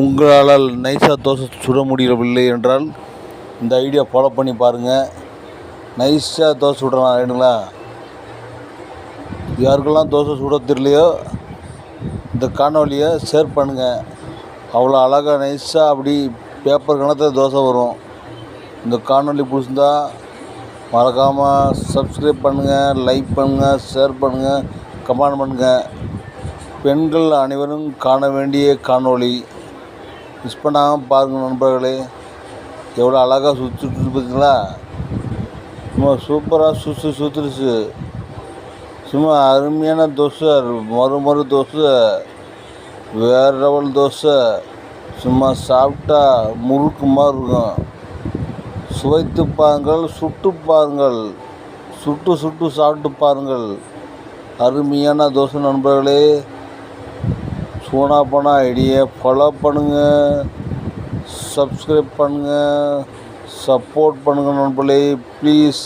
உங்களால் நைஸாக தோசை சுட முடியவில்லை என்றால் இந்த ஐடியா ஃபாலோ பண்ணி பாருங்கள் நைஸாக தோசை சுடலாம் ரைட்டுங்களா யாருக்கெல்லாம் தோசை சுட தெரியலையோ இந்த காணொலியை ஷேர் பண்ணுங்கள் அவ்வளோ அழகாக நைஸாக அப்படி பேப்பர் கணத்தில் தோசை வரும். இந்த காணொலி பிடிச்சிருந்தா மறக்காமல் சப்ஸ்கிரைப் பண்ணுங்கள் லைக் பண்ணுங்கள் ஷேர் பண்ணுங்கள் கமெண்ட் பண்ணுங்கள் பெண்கள் அனைவரும் காண வேண்டிய காணொளி. மிஸ் பண்ணாமல் பாருங்கள் நண்பர்களே. எவ்வளோ அழகாக சுற்றிட்டு பார்த்தீங்களா சும்மா சூப்பராக சுற்று சுற்றுருச்சு சும்மா அருமையான தோசை மறு மறு தோசை வேறு லெவல் தோசை சும்மா சாப்பிட்டா முறுக்கு மாதிரி இருக்கும். சுவைத்து பாருங்கள் சுட்டு பாருங்கள் சுட்டு சுட்டு சாப்பிட்டு பாருங்கள். அருமையான தோசை நண்பர்களே. சூனா போனா ஐடியை ஃபாலோ பண்ணுங்கள் சப்ஸ்கிரைப் பண்ணுங்கள் சப்போர்ட் பண்ணுங்கள் நண்பர்களே. ப்ளீஸ்